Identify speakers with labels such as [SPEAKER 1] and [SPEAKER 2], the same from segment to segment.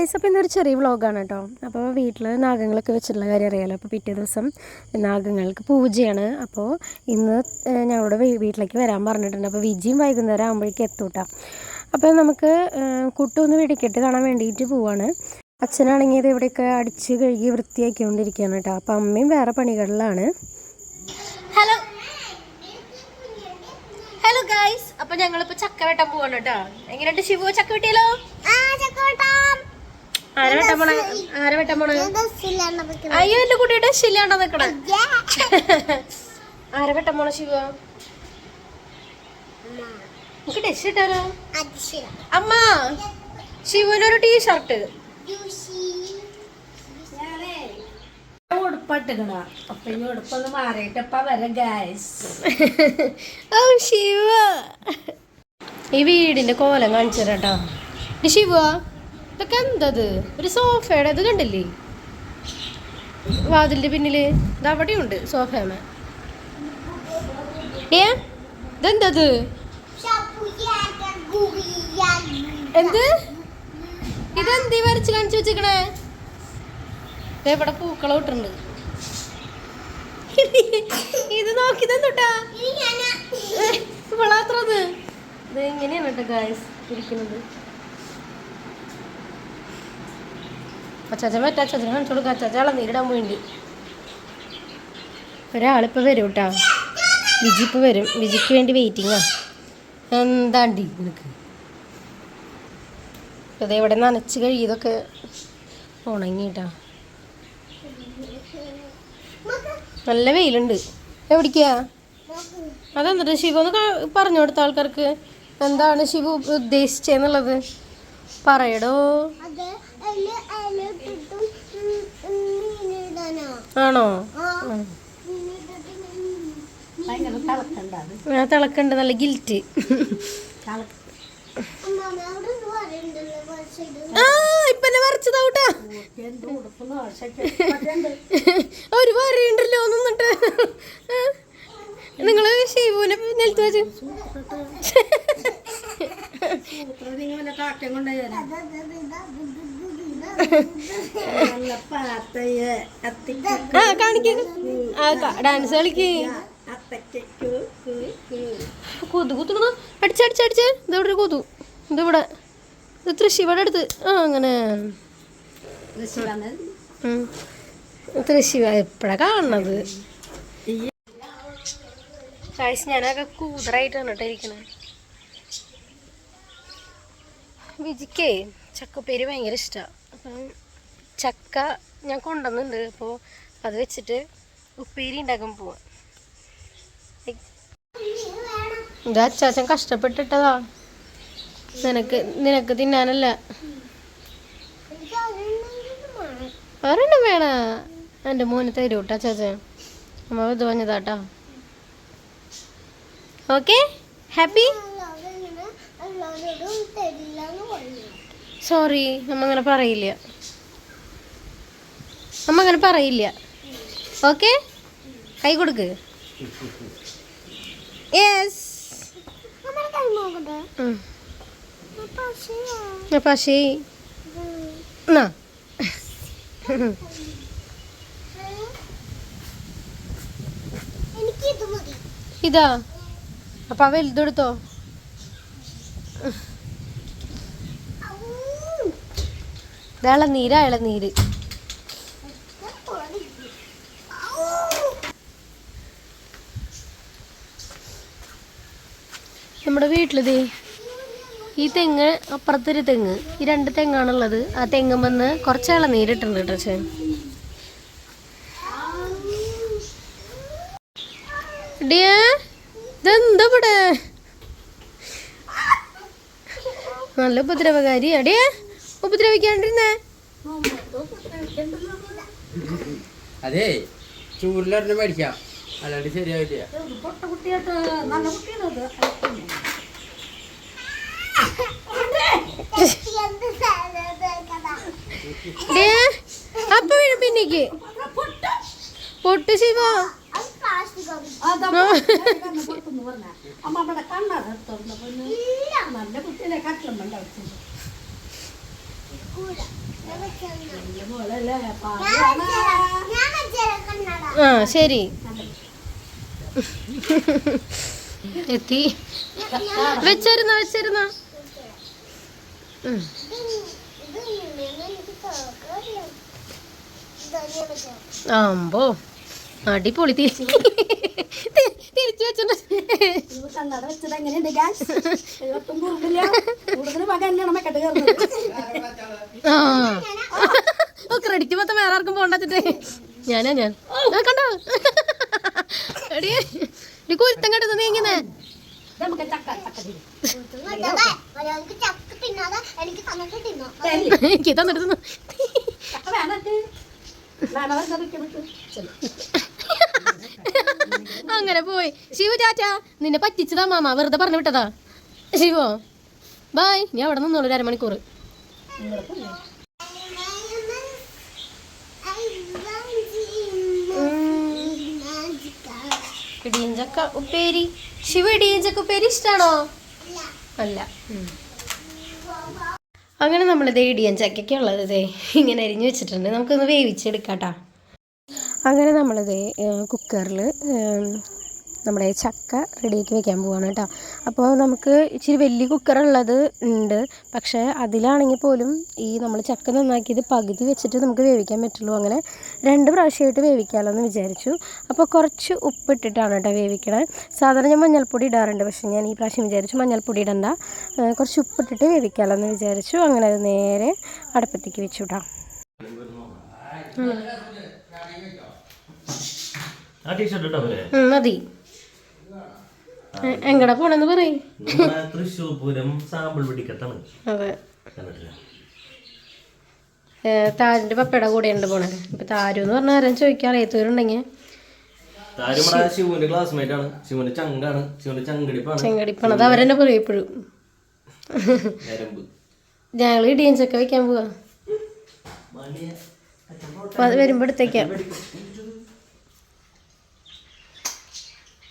[SPEAKER 1] Guys അപ്പോൾ ഇന്നൊരു ചെറിയ വ്ളോഗാണ് കേട്ടോ. അപ്പോൾ വീട്ടിൽ നാഗങ്ങളൊക്കെ വെച്ചിട്ടുള്ള കാര്യം അറിയാലോ. അപ്പോൾ പിറ്റേ ദിവസം നാഗങ്ങൾക്ക് പൂജയാണ്. അപ്പോൾ ഇന്ന് ഞങ്ങളുടെ വീട്ടിലേക്ക് വരാൻ പറഞ്ഞിട്ടുണ്ട്. അപ്പോൾ വിജിയും വൈകുന്നേരം ആകുമ്പോഴേക്കും എത്തൂട്ടാ അപ്പോൾ നമുക്ക് കുട്ടൊന്ന് വെടിക്കെട്ട് കാണാൻ വേണ്ടിയിട്ട് പോവാണ്. അച്ഛനാണെങ്കിൽ ഇത് ഇവിടെയൊക്കെ അടിച്ച് കഴുകി വൃത്തിയാക്കിക്കൊണ്ടിരിക്കുകയാണ് കേട്ടോ. അപ്പോൾ അമ്മയും വേറെ പണികളിലാണ്. ഹലോ ഹലോ ഗായ്സ് അപ്പോൾ ഞങ്ങളിപ്പോൾ ചക്ക വെട്ടാൻ പോവാണ് കേട്ടോ. എങ്ങനെയുണ്ട് ശിവു? ചക്ക വെട്ടിയാലോ ആരെ വെട്ടാൻ പോണേ? ആരെ വെട്ടാൻ പോണേ? അയ്യോ എന്റെ കുട്ടിയുടെ ശില്ലാണ്ടോ നിക്കണേ? ആരെ വെട്ടാൻ പോണ ശിവ? നമുക്ക് ഡ്രസ് ഇട്ടാലോ അമ്മ ശിവനൊരു ടീഷർട്ട്.
[SPEAKER 2] ഷർട്ട് അപ്പൊ ഈ ഉടുപ്പൊന്ന് മാറിയിട്ടപ്പ വരാം ഗായ്സ്
[SPEAKER 1] ഓ ശിവ. ഈ വീടിന്റെ കോലം കാണിച്ചു തരാട്ടോ ശിവ. ഇതൊക്കെ എന്തത് ഒരു സോഫയുടെ ഇത് കണ്ടില്ലേ? വാതിലിന്റെ പിന്നിൽ. ഇത് അവിടെയുണ്ട് സോഫേമ ഏ? ഇതെന്തത് എന്ത്? ഇതെന്ത് വരച്ച് കാണിച്ചു വെച്ചേക്കണേ? ഇവിടെ പൂക്കളം ഇട്ടുണ്ട് ഇത് നോക്കിതെന്തുട്ടാ ഇവളാത്രത് ഇത്. എങ്ങനെയാണ് കേട്ടോ ഗായ്സ് ഇരിക്കുന്നത്? മറ്റേ അച്ചാച്ചനെ കാണിച്ചു കൊടുക്കാം അച്ചാച്ച നേരിടാൻ വേണ്ടി. ഒരാളിപ്പോൾ വരും കേട്ടോ. വിജി വരും. വിജിക്ക് വേണ്ടി വെയിറ്റിങ്ങാ എന്താണ്ടി നിനക്ക്? അതെ ഇവിടെ നനച്ച് കഴിയതൊക്കെ ഉണങ്ങിട്ടാ നല്ല വെയിലുണ്ട്. എവിടേക്കാ അതെന്നിട്ട് ശിവ? ഒന്ന് പറഞ്ഞു കൊടുത്ത ആൾക്കാർക്ക്. എന്താണ് ശിവ ഉദ്ദേശിച്ചെന്നുള്ളത് പറയടോ. ആണോ? ആ തിളക്കണ്ട് നല്ല ഗിൽറ്റ് ആ വരച്ചതാവട്ടാ ഒരു വരയുണ്ടല്ലോ നിന്നിട്ട് നിങ്ങൾ ശിവുനെ നിലത്ത് വെച്ച്.
[SPEAKER 2] ഇങ്ങനെ
[SPEAKER 1] ആ ഡാൻസ് കളിക്ക്. കൊതു കുത്തുന്നു ഇതെവിടെ കൊതു ഇതിവിടെ ഇത് തൃശ്ശിവയുടെ അടുത്ത്. ആ അങ്ങനെ. തൃശ്ശിവ എപ്പോഴാ കാണണത്? കാഴ്ച ഞാനൊക്കെ കൂതറായിട്ടാണ് കേട്ടോ ഇരിക്കണത്. വിജിക്കേ ചക്കപ്പേര് ഭയങ്കര ഇഷ്ടമാണ് ചക്ക ഞാൻ കൊണ്ടുവന്നുണ്ട് അപ്പോൾ അത് വെച്ചിട്ട് ഉപ്പേരി ഉണ്ടാക്കാൻ പോവാം. ഇത് അച്ചാച്ചൻ കഷ്ടപ്പെട്ടിട്ടതാ. നിനക്ക് നിനക്ക് തിന്നാനല്ല. ഒരെണ്ണം വേണ? എന്റെ മോന് തരൂ കേട്ടോ അച്ചാച്ചൻ. അമ്മ ഇത് പറഞ്ഞതാട്ടോ. ഓക്കെ? ഹാപ്പി? സോറി നമ്മങ്ങനെ പറയില്ല. നമ്മങ്ങനെ പറയില്ല. ഓക്കെ കൈ കൊടുക്ക്. യെസ് പക്ഷേ എന്നാ? ഇതാ. അപ്പൊ അവ വലുതെടുത്തോ. ഇത് ഇളനീരാ നമ്മുടെ വീട്ടിലിത് ഈ തെങ്ങ് അപ്പുറത്തൊരു തെങ്ങ് ഈ രണ്ട് തെങ്ങാണുള്ളത്. ആ തെങ്ങുമെന്ന് കുറച്ച് ഇളനീരിട്ടുണ്ട് കേട്ടോ ഡിയാ ഇതെന്താ ഇവിടെ? നല്ല ഉപദ്രവകാരി അടിയാ ഉപദ്രവിക്കാണ്ടിരുന്നേ?
[SPEAKER 3] അതെ ചൂരിലൊരെണ്ണം മേടിക്കാം. അല്ലാണ്ട് ശരിയാവില്ല.
[SPEAKER 1] അപ്പൊ വീഴും പിന്നേക്ക്. പൊട്ടു ശിവ.
[SPEAKER 2] അമ്മ അവിടെ കണ്ണാണ് നല്ല കുട്ടീനെ കട്ടിലും പാവാണ്.
[SPEAKER 1] ആ ശരി. എത്തി. വെച്ചിരുന്ന വെച്ചിരുന്ന. ആമ്പോ അടിപൊളി തിരിച്ചു തിരിച്ചു വെച്ചിട്ടുണ്ട്
[SPEAKER 2] ഇത് കണ്ണട വെച്ചത് എങ്ങനെയുണ്ട് ഗ്യാസ് ഒട്ടും കുറുകില്ല കൂടുതൽ മകൻ എണ്ണ മെക്കെട്ട് കയറുന്നത്.
[SPEAKER 1] ഓ ക്രെഡിറ്റ് മൊത്തം വേറെ ആർക്കും പോണ്ടാച്ചിട്ടേ ഞാനാ ഞാൻ. കണ്ടോ? എടി കുരുത്തം കണ്ടത് നീങ്ങുന്നേ
[SPEAKER 2] നമുക്ക് ചക്ക
[SPEAKER 4] എനിക്ക് തന്നിട്ട്
[SPEAKER 2] വേണം. വേണം വെറുതെ വിൽക്കാൻ പറ്റും. ചെല്ലു.
[SPEAKER 1] അങ്ങനെ പോയി. ശിവു ചാച്ചാ നിന്നെ പറ്റിച്ചതാ മാമ. വെറുതെ പറഞ്ഞു വിട്ടതാ. ശിവോ ബായ്. നീ അവിടെ നിന്നോളൂ ഒരു അരമണിക്കൂർ. ഇടിയഞ്ചക്ക ഉപ്പേരി. ശിവ ഇടിയഞ്ചക്ക ഉപ്പേരി ഇഷ്ടാണോ? അല്ല. അങ്ങനെ നമ്മളിത് ഇടിയഞ്ചക്കൊക്കെ ഉള്ളത് ഇതേ. ഇങ്ങനെ അരിഞ്ഞു വെച്ചിട്ടുണ്ട്. നമുക്കൊന്ന് വേവിച്ചെടുക്കാട്ടാ. അങ്ങനെ നമ്മളിത് കുക്കറിൽ നമ്മുടെ ചക്ക റെഡിയാക്കി വെക്കാൻ പോവാണ് കേട്ടോ. അപ്പോൾ നമുക്ക് ഇച്ചിരി വലിയ കുക്കറുള്ളത് ഉണ്ട്. പക്ഷേ അതിലാണെങ്കിൽ പോലും ഈ നമ്മൾ ചക്ക നന്നാക്കിയത് പകുതി വെച്ചിട്ട് നമുക്ക് വേവിക്കാൻ പറ്റുള്ളൂ. അങ്ങനെ രണ്ട് പ്രാവശ്യമായിട്ട് വേവിക്കാമല്ലോ എന്ന് വിചാരിച്ചു. അപ്പോൾ കുറച്ച് ഉപ്പിട്ടിട്ടാണ് കേട്ടോ വേവിക്കണേ. സാധാരണ ഞാൻ മഞ്ഞൾപ്പൊടി ഇടാറുണ്ട്. പക്ഷേ ഞാൻ ഈ പ്രാവശ്യം വിചാരിച്ചു മഞ്ഞൾപ്പൊടി ഇടണ്ട. കുറച്ച് ഉപ്പിട്ടിട്ട് വേവിക്കാമല്ലോ എന്ന് വിചാരിച്ചു. അങ്ങനെ അത് നേരെ അടുപ്പത്തേക്ക് വെച്ചു കേട്ടോ. മതി. എങ്ങടെ പോണെന്ന് പറയും?
[SPEAKER 5] തൃശ്ശൂർ പൂരം സാമ്പിൾ പിടിക്കത്താണ്
[SPEAKER 1] അതെ. താരിന്റെ പപ്പയുടെ കൂടെ ഉണ്ട് പോണത്. ഇപ്പൊ താരു എന്ന് പറഞ്ഞ ആരും ചോദിക്കാൻ അറിയത്തവരുണ്ടെങ്കിൽ
[SPEAKER 5] ശിവന്റെ ക്ലാസ്മേറ്റ് ആണ്. ശിവന്റെ ചങ്കാണ്. ശിവന്റെ ചങ്കടിപ്പാണ്.
[SPEAKER 1] ചെങ്കടിപ്പണത്. അവരെന്നെ പറയും
[SPEAKER 5] ഞരമ്പ്.
[SPEAKER 1] ഞങ്ങൾ ഇടിയൻസൊക്കെ വെക്കാൻ പോവാ. അത് വരുമ്പോ എടുത്തേക്കാം.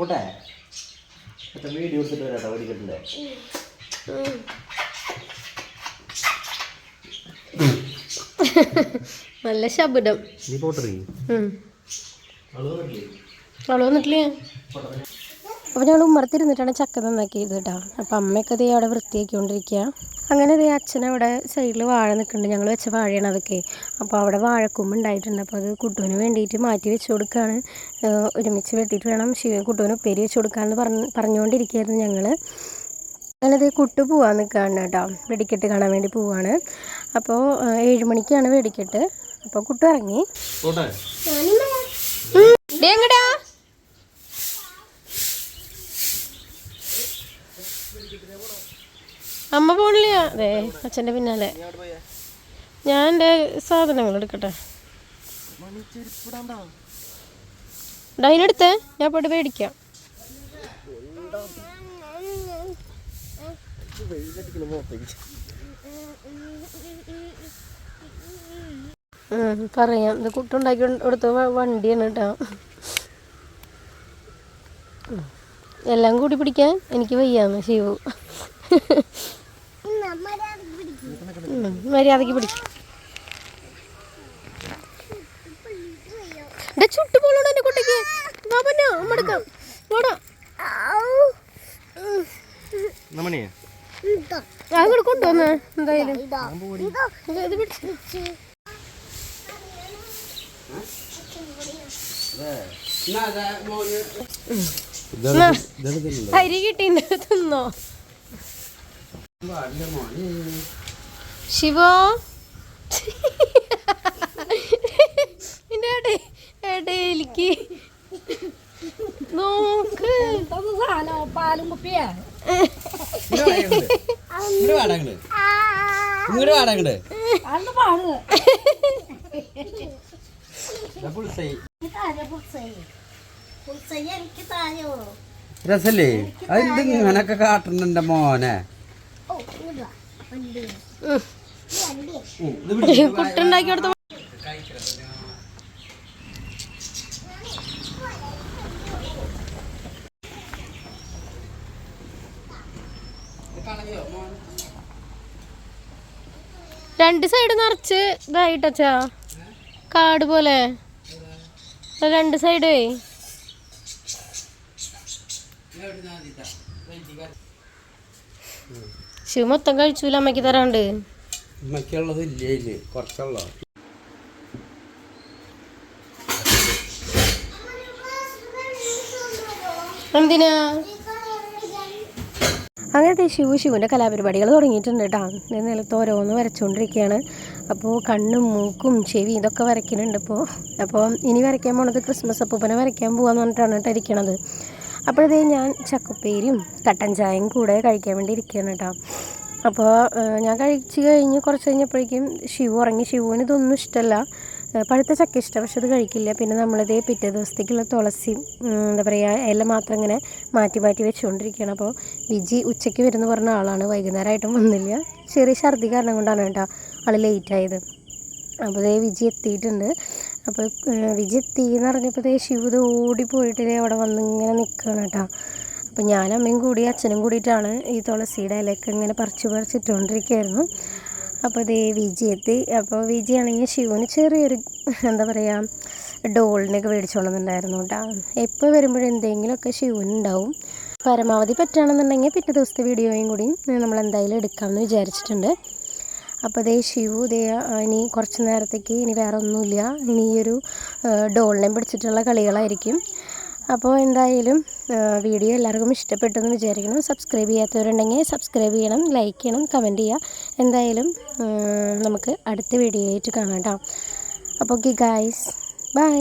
[SPEAKER 5] പോട്ടെ. എത്ര വീഡിയോ എടുത്തിട്ട് വരാട്ടോ പഠിക്കട്ടില്ലേ
[SPEAKER 1] നല്ല ശബ്ദം.
[SPEAKER 5] നീ പോട്ടറി അളവ് വന്നിട്ടില്ലേ.
[SPEAKER 1] അപ്പോൾ ഞങ്ങൾ ഉമ്മറത്തിരുന്നിട്ടാണ് ചക്ക നന്നാക്കിയത് കേട്ടോ അപ്പോൾ അമ്മയൊക്കെ ദേ അവിടെ വൃത്തിയാക്കിക്കൊണ്ടിരിക്കുക അങ്ങനെ ദേ അച്ഛൻ അവിടെ സൈഡിൽ വാഴ നിൽക്കുന്നുണ്ട് ഞങ്ങൾ വെച്ച വാഴയാണ് അതൊക്കെ. അപ്പോൾ അവിടെ വാഴക്കൊമ്പ് ഉണ്ടായിട്ടുണ്ട് അപ്പോൾ അത് കുട്ടുവിന് വേണ്ടിയിട്ട് മാറ്റി വെച്ച് കൊടുക്കുകയാണ് ഒരുമിച്ച് വെട്ടിയിട്ട് വേണം ശിവ കുട്ടുവിന് ഉപ്പേരി വെച്ച് കൊടുക്കാമെന്ന് പറഞ്ഞ് പറഞ്ഞുകൊണ്ടിരിക്കുകയായിരുന്നു ഞങ്ങൾ അങ്ങനെ ദേ കുട്ടു പോവാൻ നിൽക്കുകയാണ് കേട്ടോ വെടിക്കെട്ട് കാണാൻ വേണ്ടി പോവാണ്. അപ്പോൾ ഏഴ് മണിക്കാണ് വെടിക്കെട്ട്. അപ്പോൾ കുട്ടു ഇറങ്ങി
[SPEAKER 5] പോട്ടെ
[SPEAKER 1] ഡേ എങ്ങടാ അമ്മ പോണില്ല. അതെ അച്ഛന്റെ പിന്നാലെ. ഞാൻ എന്റെ സാധനങ്ങൾ എടുക്കട്ടെ. ഡൈനെടുത്തേ ഞാൻ പോയിട്ട് മേടിക്കാം. പറയാം. ഇത് കുട്ടുണ്ടാക്കി കൊടുത്ത വണ്ടിയാണ് കേട്ടോ. എല്ലാം കൂടി പിടിക്കാൻ എനിക്ക് വയ്യാന്ന് ശിവു. മര്യാദയ്ക്ക് പിടിക്കും എന്റെ കുട്ടിക്ക്. ബാബന്നോ അമ്മടുക്കാം ഓടാ അങ്ങോട്ട് കൊണ്ടുവന്ന് എന്തായാലും. അരി കിട്ടി തിന്നോ. ശിവോ? ഇടയിലേക്ക് നോക്ക്.
[SPEAKER 2] പാലും കുപ്പിയാ.
[SPEAKER 3] ഇങ്ങോട്ട് വാടങ്ങട് രസല്ലേ? അതെന്ത് ഇങ്ങനൊക്കെ കാട്ടുന്നുണ്ട് മോനെ.
[SPEAKER 1] രണ്ട് സൈഡ് നിറച്ച് ഇതായിട്ടച്ചാ കാട് പോലെ. രണ്ട് സൈഡേ ശിവ മൊത്തം കഴിച്ചൂല അമ്മയ്ക്ക് തരാണ്ട്.
[SPEAKER 3] ഉമ്മയ്ക്കുള്ളത് ഇല്ലേ ഇല്ലേ? കുറച്ചുള്ളോ?
[SPEAKER 1] എന്തിനാ? അങ്ങനത്തെ ശിവ ശിവന്റെ കലാപരിപാടികൾ തുടങ്ങിയിട്ടുണ്ട് കേട്ടോ. നിലത്ത് ഓരോന്ന് വരച്ചുകൊണ്ടിരിക്കുകയാണ്. അപ്പോൾ കണ്ണും മൂക്കും ചെവി ഇതൊക്കെ വരയ്ക്കുന്നുണ്ട് ഇപ്പോൾ അപ്പോൾ ഇനി വരയ്ക്കാൻ പോണത് ക്രിസ്മസ് അപ്പൂപ്പനെ വരയ്ക്കാൻ പോകാന്ന് പറഞ്ഞിട്ടാണ് കേട്ടോ ഇരിക്കണത്. അപ്പോഴത്തേ ഞാൻ ചക്കപ്പേരും കട്ടൻ ചായയും കൂടെ കഴിക്കാൻ വേണ്ടി ഇരിക്കുകയാണ് കേട്ടോ. അപ്പോൾ ഞാൻ കഴിച്ച് കഴിഞ്ഞ് കുറച്ച് കഴിഞ്ഞപ്പോഴേക്കും ശിവു ഉറങ്ങി. ശിവുവിന് ഇതൊന്നും ഇഷ്ടമല്ല പഴുത്ത ചക്ക ഇഷ്ടം പക്ഷെ അത് കഴിക്കില്ല. പിന്നെ നമ്മളിത് പിറ്റേ ദിവസത്തേക്കുള്ള തുളസി എന്താ പറയുക ഇല മാത്രം ഇങ്ങനെ മാറ്റി മാറ്റി വെച്ചുകൊണ്ടിരിക്കുകയാണ് അപ്പോൾ വിജി ഉച്ചയ്ക്ക് വരുന്ന പറഞ്ഞ ആളാണ്. വൈകുന്നേരമായിട്ടും വന്നില്ല. ചെറിയ ഛർദി കാരണം കൊണ്ടാണ് കേട്ടോ ആൾ ലേറ്റ് ആയത്. അപ്പോൾ ദേ വിജി എത്തിയിട്ടുണ്ട്. അപ്പോൾ വിജി എത്തി എന്ന് പറഞ്ഞപ്പോൾ ദേ ശിവ ഇത് ഓടിപ്പോയിട്ട് ദേ അവിടെ വന്ന് ഇങ്ങനെ നിൽക്കുകയാണ് കേട്ടോ. അപ്പോൾ ഞാൻ അമ്മയും കൂടി അച്ഛനും കൂടിയിട്ടാണ് ഈ തുളസിയുടെ ഇലയൊക്കെ ഇങ്ങനെ പറിച്ചു പറിച്ചിട്ടുകൊണ്ടിരിക്കുകയായിരുന്നു. അപ്പോൾ ദേ വിജി എത്തി. അപ്പോൾ വിജി ആണെങ്കിൽ ശിവന് ചെറിയൊരു എന്താ പറയുക ഡോളിനൊക്കെ മേടിച്ചുകൊണ്ടുവന്നിട്ടുണ്ടായിരുന്നു കേട്ടോ. എപ്പോൾ വരുമ്പോഴും എന്തെങ്കിലുമൊക്കെ ശിവനുണ്ടാവും പരമാവധി പറ്റുകയാണെന്നുണ്ടെങ്കിൽ പിറ്റേ ദിവസത്തെ വീഡിയോയും കൂടി നമ്മൾ എന്തായാലും എടുക്കാമെന്ന് വിചാരിച്ചിട്ടുണ്ട്. അപ്പോൾ ദേ ശിവു ദേ ഇനി കുറച്ച് നേരത്തേക്ക് ഇനി വേറെ ഒന്നുമില്ല ഇനി ഈ ഒരു ഡോളിനെ പിടിച്ചിട്ടുള്ള കളികളായിരിക്കും. അപ്പോൾ എന്തായാലും വീഡിയോ എല്ലാവർക്കും ഇഷ്ടപ്പെട്ടെന്ന് വിചാരിക്കണം സബ്സ്ക്രൈബ് ചെയ്യാത്തവരുണ്ടെങ്കിൽ സബ്സ്ക്രൈബ് ചെയ്യണം ലൈക്ക് ചെയ്യണം കമന്റ് ചെയ്യുക. എന്തായാലും നമുക്ക് അടുത്ത വീഡിയോ ആയിട്ട് കാണാം കേട്ടോ അപ്പോൾ ഓക്കെ ഗായ്സ് ബൈ